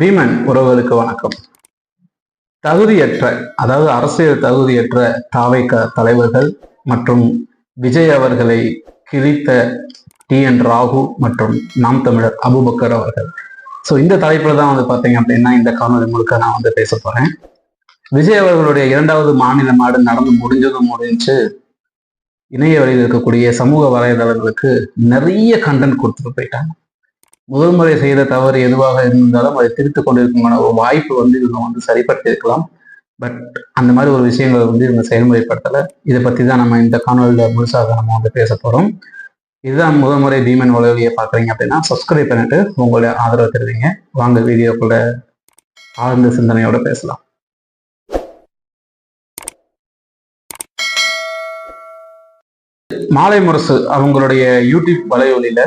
பீமன் உறவுகளுக்கு வணக்கம். தகுதியற்ற அதாவது அரசியல் தகுதியற்ற தாவைக்க தலைவர்கள் மற்றும் விஜய் அவர்களை கிழித்த டி என் ராகு மற்றும் நாம் தமிழர் அபுபக்கர் அவர்கள். ஸோ இந்த தலைப்பில் தான் வந்து பார்த்தீங்க அப்படின்னா இந்த காணொலி முழுக்க நான் வந்து பேச போறேன். விஜய் அவர்களுடைய இரண்டாவது மாநில மாடு நடந்து முடிஞ்சதும் முடிஞ்சு இணைய வழியில் இருக்கக்கூடிய சமூக வலைதளங்களுக்கு நிறைய கண்டென்ட் கொடுத்துட்டு போயிட்டாங்க. முதல் முறை செய்த தவறு எதுவாக இருந்தாலும் அதை திருத்திக் கொண்டிருக்குமான ஒரு வாய்ப்பு வந்து இவங்க வந்து சரிப்பட்டிருக்கலாம். பட் அந்த மாதிரி ஒரு விஷயங்களை வந்து இவங்க செயல்முறைப்படுத்தலை. இதை பற்றி தான் நம்ம இந்த காணொலியில் முழுசாக நம்ம வந்து பேச போகிறோம் இதுதான் முதல் முறை பீமன் உலகியை பார்க்குறீங்க அப்படின்னா சப்ஸ்கிரைப் பண்ணிட்டு உங்களுடைய ஆதரவு தருவீங்க. வாங்க வீடியோக்குள்ள ஆழ்ந்த சிந்தனையோட பேசலாம். மாலை முரசு அவங்களுடைய யூடியூப் வலையொலியில்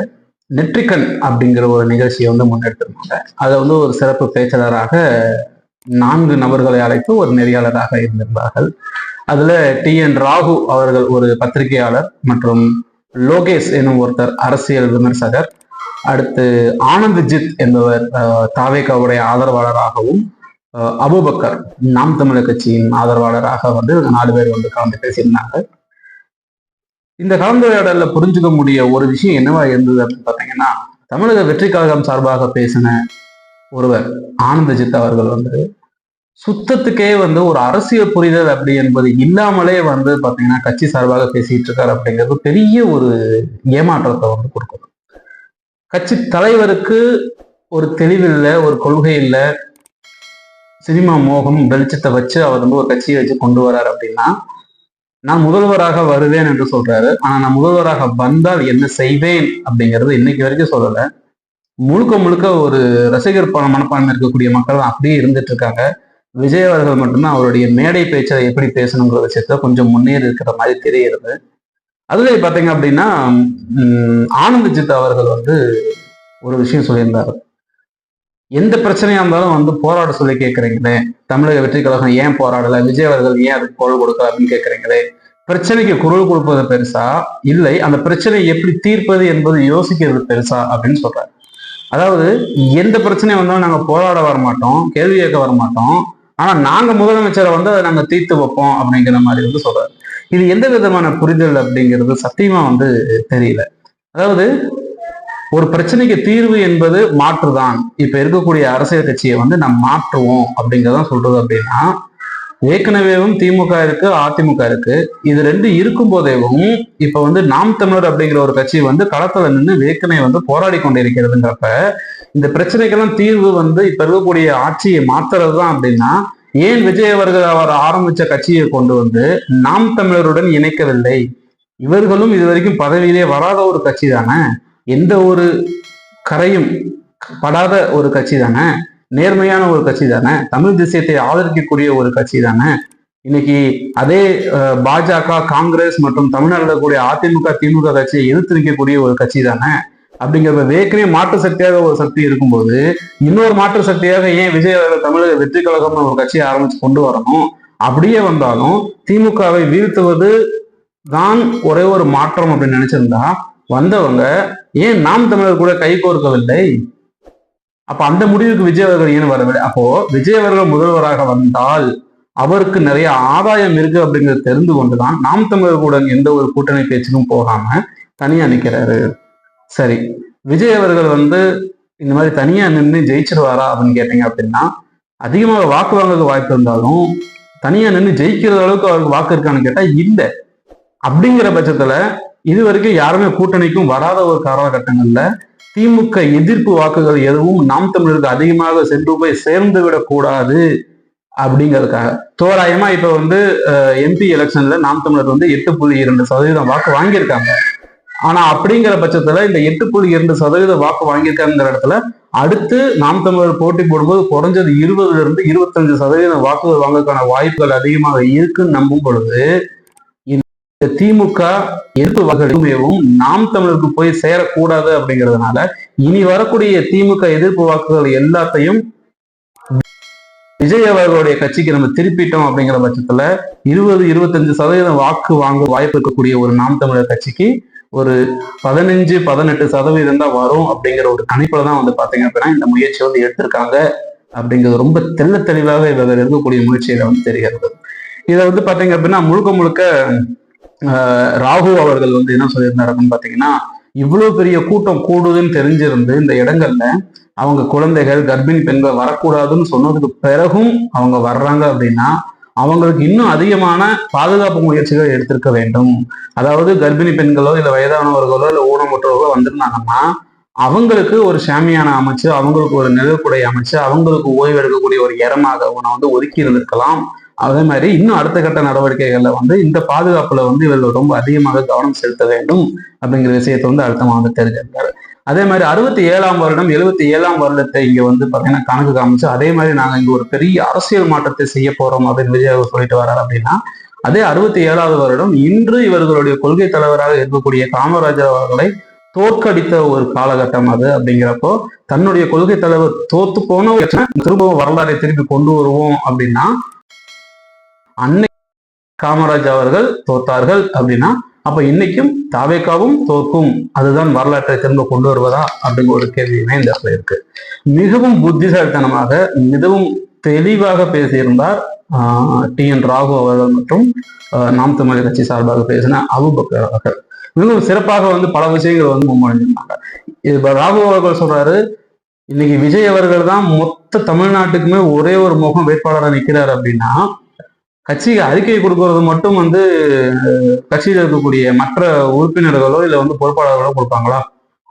நெற்றிக்கண் அப்படிங்கிற ஒரு நிகழ்ச்சியை வந்து முன்னெடுத்திருந்தாங்க அதை வந்து ஒரு சிறப்பு பேச்சாளராக நான்கு நபர்களை அழைத்து ஒரு நெறியாளராக இருந்திருந்தார்கள். அதுல டி. என். ராகு அவர்கள் ஒரு பத்திரிகையாளர் மற்றும் லோகேஷ் எனும் ஒருத்தர் அரசியல் விமர்சகர். அடுத்து ஆனந்த் ஜித் என்பவர் தாவேகாவுடைய ஆதரவாளராகவும் அபுபக்கர் நாம் தமிழர் கட்சியின் ஆதரவாளராக வந்து நாலு பேர் வந்து கலந்து பேசியிருந்தாங்க. இந்த கலந்துரையாடல்ல புரிஞ்சுக்க முடிய ஒரு விஷயம் என்னவா இருந்தது அப்படின்னு பார்த்தீங்கன்னா தமிழக வெற்றி கழகம் சார்பாக பேசின ஒருவர் ஆனந்தஜித் அவர்கள் வந்து சுத்தத்துக்கே வந்து ஒரு அரசியல் புரிதல் அப்படி என்பது இல்லாமலே வந்து பாத்தீங்கன்னா கட்சி சார்பாக பேசிட்டு இருக்காரு அப்படிங்கிறது பெரிய ஒரு ஏமாற்றத்தை வந்து கொடுக்குது. கட்சி தலைவருக்கு ஒரு தெளிவில்லை ஒரு கொள்கை இல்லை. சினிமா மோகம் வெளிச்சத்தை வச்சு அவர் வந்து ஒரு கட்சியை வச்சு கொண்டு வர்றாரு அப்படின்னா நான் முதல்வராக வருவேன் என்று சொல்றாரு. ஆனா நான் முதல்வராக வந்தால் என்ன செய்வேன் அப்படிங்கிறது இன்னைக்கு வரைக்கும் சொல்லல. முழுக்க முழுக்க ஒரு ரசிகர் பண மனப்பான்மை இருக்கக்கூடிய மக்கள் அப்படியே இருந்துட்டு இருக்காங்க. விஜய் அவர்கள் மட்டும்தான் அவருடைய மேடை பேச்சை எப்படி பேசணுங்கிற விஷயத்த கொஞ்சம் முன்னேறி இருக்கிற மாதிரி தெரிகிறது. அதுல பாத்தீங்க அப்படின்னா உம், ஆனந்தஜித் அவர்கள் வந்து ஒரு விஷயம் சொல்லியிருந்தாரு. எந்த பிரச்சனையா இருந்தாலும் வந்து போராட சொல்லி கேட்கறீங்களே தமிழக வெற்றி கழகம் ஏன் போராடல? விஜய் அவர்கள் ஏன் அதுக்கு குரல் கொடுக்கல அப்படின்னு கேட்கறீங்களே பிரச்சனைக்கு குரல் கொடுப்பது பெருசா? இல்லை. அந்த பிரச்சனையை எப்படி தீர்ப்பது என்பது யோசிக்கிறது பெருசா அப்படின்னு சொல்றாரு. அதாவது எந்த பிரச்சனை வந்தாலும் நாங்க போராட வர மாட்டோம் கேள்வி கேட்க வர மாட்டோம் ஆனா நாங்க முதலமைச்சரை வந்து அதை நாங்க தீர்த்து வைப்போம் அப்படிங்கிற மாதிரி வந்து சொல்றாரு. இது எந்த விதமான புரிதல் அப்படிங்கிறது சத்தியமா வந்து தெரியல. அதாவது ஒரு பிரச்சனைக்கு தீர்வு என்பது மாற்றுதான். இப்ப இருக்கக்கூடிய அரசியல் கட்சியை வந்து நம்ம மாற்றுவோம் அப்படிங்கிறதான் சொல்றது அப்படின்னா ஏற்கனவேவும் திமுக இருக்கு அதிமுக இருக்கு. இது ரெண்டு இருக்கும் போதேவும் இப்ப வந்து நாம் தமிழர் அப்படிங்கிற ஒரு கட்சி வந்து களத்துல நின்று ஏற்கனவே வந்து போராடி கொண்டிருக்கிறதுங்கிறப்ப இந்த பிரச்சனைக்கெல்லாம் தீர்வு வந்து இப்ப இருக்கக்கூடிய ஆட்சியை மாத்துறது தான் அப்படின்னா ஏன் விஜய் அவர்கள் அவர் ஆரம்பிச்ச கட்சியை கொண்டு வந்து நாம் தமிழருடன் இணைக்கவில்லை? இவர்களும் இதுவரைக்கும் பதவியிலே வராத ஒரு கட்சி தானே? எந்த ஒரு கரையும் படாத ஒரு கட்சி தானே? நேர்மையான ஒரு கட்சி தானே தமிழ் தேசியத்தை ஆதரிக்கக்கூடிய ஒரு கட்சி தானே இன்னைக்கு அதே பாஜக காங்கிரஸ் மற்றும் தமிழ்நாட்டில் கூடிய அதிமுக திமுக கட்சியை எதிர்த்து நிற்கக்கூடிய ஒரு கட்சி தானே அப்படிங்கிறத ஏற்கனவே மாற்று சக்தியாக ஒரு சக்தி இருக்கும்போது இன்னொரு மாற்று சக்தியாக ஏன் விஜய் அவர்கள் தமிழக வெற்றி கழகம்னு ஒரு கட்சியை ஆரம்பிச்சு கொண்டு வரணும்? அப்படியே வந்தாலும் திமுகவை வீழ்த்துவது தான் ஒரே ஒரு மாற்றம் அப்படின்னு நினைச்சிருந்தா வந்தவங்க ஏன் நாம் தமிழர் கூட கை கோர்க்கவில்லை? அப்ப அந்த முடிவுக்கு விஜய் அவர்கள் ஏன் வரவில்லை? அப்போ விஜய் அவர்கள் முதல்வராக வந்தால் அவருக்கு நிறைய ஆதாயம் இருக்கு அப்படிங்கறத தெரிந்து கொண்டுதான் நாம் தமிழர்களுடன் கூட எந்த ஒரு கூட்டணி பேச்சுக்கும் போகாம தனியா நிக்கிறாரு. சரி விஜய் அவர்கள் வந்து இந்த மாதிரி தனியா நின்று ஜெயிச்சிருவாரா அப்படின்னு கேட்டீங்க அப்படின்னா அதிகமாக வாக்கு வாங்குறதுக்கு வாய்ப்பு இருந்தாலும் தனியா நின்று ஜெயிக்கிற அளவுக்கு அவருக்கு வாக்கு இருக்கான்னு கேட்டா இல்லை. அப்படிங்கிற பட்சத்துல இது வரைக்கும் யாருமே கூட்டணிக்கும் வராத ஒரு காலகட்டங்கள்ல திமுக எதிர்ப்பு வாக்குகள் எதுவும் நாம் தமிழருக்கு அதிகமாக சென்று போய் சேர்ந்து விடக்கூடாது அப்படிங்கிறதுக்காக. தோராயமா இப்ப வந்து எம்பி எலெக்ஷன்ல நாம் தமிழர் வந்து எட்டு புள்ளி இரண்டு சதவீதம் வாக்கு வாங்கியிருக்காங்க. ஆனா அப்படிங்கிற பட்சத்துல இந்த எட்டு புள்ளி இரண்டு சதவீத வாக்கு வாங்கியிருக்காங்கிற இடத்துல அடுத்து நாம் தமிழர் போட்டி போடும்போது குறைஞ்சது இருபதுல இருந்து இருபத்தஞ்சு சதவீதம் வாக்குகள் வாங்கறதுக்கான வாய்ப்புகள் அதிகமாக இருக்குன்னு நம்பும் பொழுது இந்த திமுக எதிர்ப்பு வாக்குகளும் நாம் தமிழருக்கு போய் சேரக்கூடாது அப்படிங்கிறதுனால இனி வரக்கூடிய திமுக எதிர்ப்பு வாக்குகள் எல்லாத்தையும் விஜய் அவர்களுடைய கட்சிக்கு நம்ம திருப்பிட்டோம் அப்படிங்கிற பட்சத்துல இருபது இருபத்தஞ்சு சதவீதம் வாக்கு வாங்க வாய்ப்பு இருக்கக்கூடிய ஒரு நாம் தமிழர் கட்சிக்கு ஒரு பதினஞ்சு பதினெட்டு சதவீதம் தான் வரும் அப்படிங்கிற ஒரு கணிப்புல தான் வந்து பாத்தீங்க அப்படின்னா இந்த முயற்சி வந்து எடுத்திருக்காங்க அப்படிங்கிறது ரொம்ப தெள்ள தெளிவாக இவர்கள் இருக்கக்கூடிய முயற்சியில வந்து தெரிகிறது. இதை வந்து பாத்தீங்க அப்படின்னா முழுக்க முழுக்க ராகு அவர்கள் வந்து என்ன சொல்லியிருந்தாருன்னு பார்த்தீங்கன்னா இவ்வளோ இவ்வளவு பெரிய கூட்டம் கூடுதுன்னு தெரிஞ்சிருந்து இந்த இடங்கள்ல அவங்க குழந்தைகள் கர்ப்பிணி பெண்கள் வரக்கூடாதுன்னு சொன்னதுக்கு பிறகும் அவங்க வர்றாங்க அப்படின்னா அவங்களுக்கு இன்னும் அதிகமான பாதுகாப்பு முயற்சிகள் எடுத்திருக்க வேண்டும். அதாவது கர்ப்பிணி பெண்களோ இல்ல வயதானவர்களோ இல்ல ஊனமுற்றவர்களோ வந்திருந்தாங்கன்னா அவங்களுக்கு ஒரு சாமியான அமைச்சு அவங்களுக்கு ஒரு நிழற்குடை அமைச்சு அவங்களுக்கு ஓய்வு எடுக்கக்கூடிய ஒரு இடமாக உன வந்து ஒதுக்கி இருந்திருக்கலாம். அதே மாதிரி இன்னும் அடுத்த கட்ட நடவடிக்கைகள்ல வந்து இந்த பாதுகாப்புல வந்து இவர்கள் ரொம்ப அதிகமாக கவனம் செலுத்த வேண்டும் அப்படிங்கிற விஷயத்தை வந்து அடுத்த வந்து தெரிஞ்சிருக்காரு. அதே மாதிரி அறுபத்தி ஏழாம் வருடம் எழுபத்தி ஏழாம் வருடத்தை இங்க வந்து பாத்தீங்கன்னா கணக்கு காமிச்சு அதே மாதிரி நாங்க இங்க ஒரு பெரிய அரசியல் மாற்றத்தை செய்ய போறோம் அப்படின்னு விஜய் அவர் சொல்லிட்டு வர்றாரு அப்படின்னா அதே அறுபத்தி ஏழாவது வருடம் இன்று இவர்களுடைய கொள்கை தலைவராக இருக்கக்கூடிய காமராஜர் அவர்களை தோற்கடித்த ஒரு காலகட்டம் அது அப்படிங்கிறப்போ தன்னுடைய கொள்கை தலைவர் தோத்து போன திரும்பவும் வரலாறை திருப்பி கொண்டு வருவோம் அப்படின்னா அன்னை காமராஜ் அவர்கள் தோத்தார்கள் அப்படின்னா அப்ப இன்னைக்கும் தாவேக்காவும் தோற்கும். அதுதான் வரலாற்றை திரும்ப கொண்டு வருவதா அப்படிங்கிற ஒரு கேள்வியுமே இந்த இடத்துல இருக்கு. மிகவும் புத்திசாலித்தனமாக மிகவும் தெளிவாக பேசியிருந்தார் டி என் ராகு அவர்கள் மற்றும் ஆஹ், நாம் தமிழர் கட்சி சார்பாக பேசின அபுபக்கர் அவர்கள். மிகவும் சிறப்பாக வந்து பல விஷயங்கள் வந்து முன்மொழிஞ்சிருந்தாங்க. இப்ப ராகு அவர்கள் சொல்றாரு இன்னைக்கு விஜய் அவர்கள் தான் மொத்த தமிழ்நாட்டுக்குமே ஒரே ஒரு முகம் வேட்பாளராக நிற்கிறார் அப்படின்னா கட்சிக்கு அறிக்கை கொடுக்கறது மட்டும் வந்து கட்சியில் இருக்கக்கூடிய மற்ற உறுப்பினர்களோ இல்லை வந்து பொறுப்பாளர்களோ கொடுப்பாங்களா?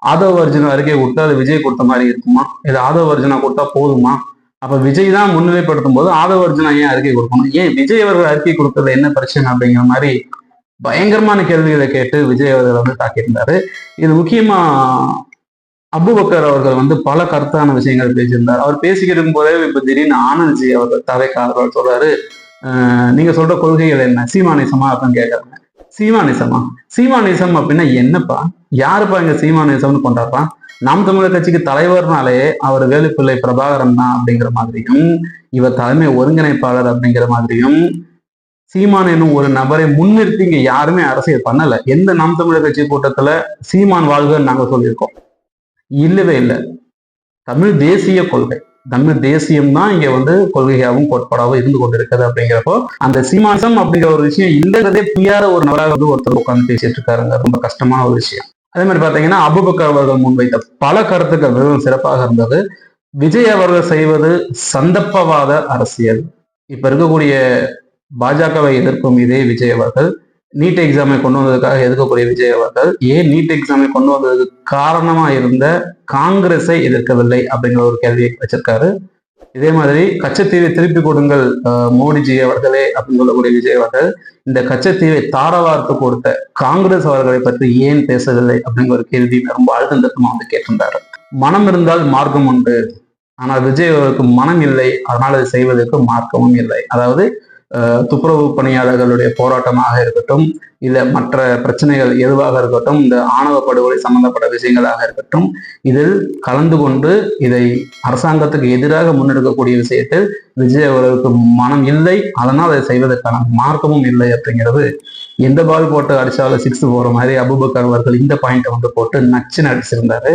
ஆதவ அர்ஜுனா அறிக்கை கொடுத்தா அது விஜய் கொடுத்த மாதிரி இருக்குமா? இல்லை ஆதவ அர்ஜுனா கொடுத்தா போதுமா? அப்போ விஜய் தான் முன்னிலைப்படுத்தும் போது ஆதவ அர்ஜுனா ஏன் அறிக்கை கொடுக்கணும்? ஏன் விஜய் அவர்கள் அறிக்கை கொடுக்கறது என்ன பிரச்சனை அப்படிங்கிற மாதிரி பயங்கரமான கேள்விகளை கேட்டு விஜய் அவர்கள் வந்து தாக்கியிருந்தாரு. இது முக்கியமா அபுபக்கர் அவர்கள் வந்து பல கருத்தான விஷயங்கள் பேசியிருந்தார். அவர் பேசிக்கிட்டு இருக்கும்போதே இப்ப திடீர்னு ஆனந்த்ஜி அவர்கள் தவைக்காரர்கள் சொல்றாரு நீங்க சொல்ற கொள்கைகள் என்ன? சீமானிசமா அப்படின்னு கேட்கறாங்க சீமானிசமா? சீமானிசம் அப்படின்னா என்னப்பா? யாருப்பா இங்க சீமானிசம்னு கொண்டாப்பா? நாம் தமிழர் கட்சிக்கு தலைவர்னாலே அவர் வேலுப்பிள்ளை பிரபாகரன் தான் அப்படிங்கிற மாதிரியும் இவர் தலைமை ஒருங்கிணைப்பாளர் அப்படிங்கிற மாதிரியும் சீமான் என்னும் ஒரு நபரை முன்னிறுத்தி இங்க யாருமே அரசியல் பண்ணல. எந்த நாம் தமிழர் கட்சி கூட்டத்துல சீமான் வாழ்கன்னு நாங்க சொல்லியிருக்கோம். இல்லவே இல்லை. தமிழ் தேசிய கொள்கை. தமிழ் தேசியம் தான் இங்க வந்து கொள்கையாகவும் கோட்பாடாகவும் இருந்து கொண்டிருக்கிறது அப்படிங்கிறப்போ அந்த சீமாசம் அப்படிங்கிற ஒரு விஷயம் இல்லைங்கிறதே புரியாத ஒரு நபராக வந்து ஒருத்தர் உட்காந்து பேசிட்டு இருக்காருங்க ரொம்ப கஷ்டமான ஒரு விஷயம். அதே மாதிரி பாத்தீங்கன்னா அபுபக்கர் அவர்கள் முன்வைத்த பல கருத்துக்கள் மிகவும் சிறப்பாக இருந்தது. விஜய் அவர்கள் செய்வது சந்தர்ப்பவாத அரசியல். இப்ப இருக்கக்கூடிய பாஜகவை எதிர்க்கும் இதே விஜய் அவர்கள் நீட் எக்ஸாமை கொண்டு வந்ததுக்காக எதிர்க்கக்கூடிய விஜய் அவர்கள்? ஏன் நீட் எக்ஸாமை கொண்டு வந்ததுக்கு காரணமா இருந்த காங்கிரஸை எதிர்க்கவில்லை அப்படிங்கிற ஒரு கேள்வியை வச்சிருக்காரு. இதே மாதிரி கச்சத்தீவை திருப்பி கொடுங்கள் மோடிஜி அவர்களே அப்படின்னு சொல்லக்கூடிய விஜய் அவர்கள் இந்த கச்சத்தீவை தாரவார்த்து கொடுத்த காங்கிரஸ் அவர்களை பற்றி ஏன் பேசவில்லை அப்படிங்கிற ஒரு கேள்வி ரொம்ப அழுத்தந்தத்தமா வந்து கேட்டிருந்தாரு. மனம் இருந்தால் மார்க்கம் உண்டு. ஆனால் விஜய் அவர்களுக்கு மனம் இல்லை அதனால் அதை செய்வதற்கு மார்க்கமும் இல்லை. அதாவது துப்புரவு பணியாளர்களுடைய போராட்டமாக இருக்கட்டும் இல்ல மற்ற பிரச்சனைகள் எதுவாக இருக்கட்டும் இந்த ஆணவ படுகொலை சம்பந்தப்பட்ட விஷயங்களாக இருக்கட்டும் இதில் கலந்து கொண்டு இதை அரசாங்கத்துக்கு எதிராக முன்னெடுக்கக்கூடிய விஷயத்தில் விஜய் அவர்களுக்கு மனம் இல்லை. அதனால் அதை செய்வதற்கான மார்க்கமும் இல்லை அப்படிங்கிறது. எந்த பால் போட்டு அடிச்சாலும் சிக்ஸ் போற மாதிரி அபுபக்கர் அவர்கள் இந்த பாயிண்ட்டை வந்து போட்டு நச்சுன்னு அடிச்சிருந்தாரு.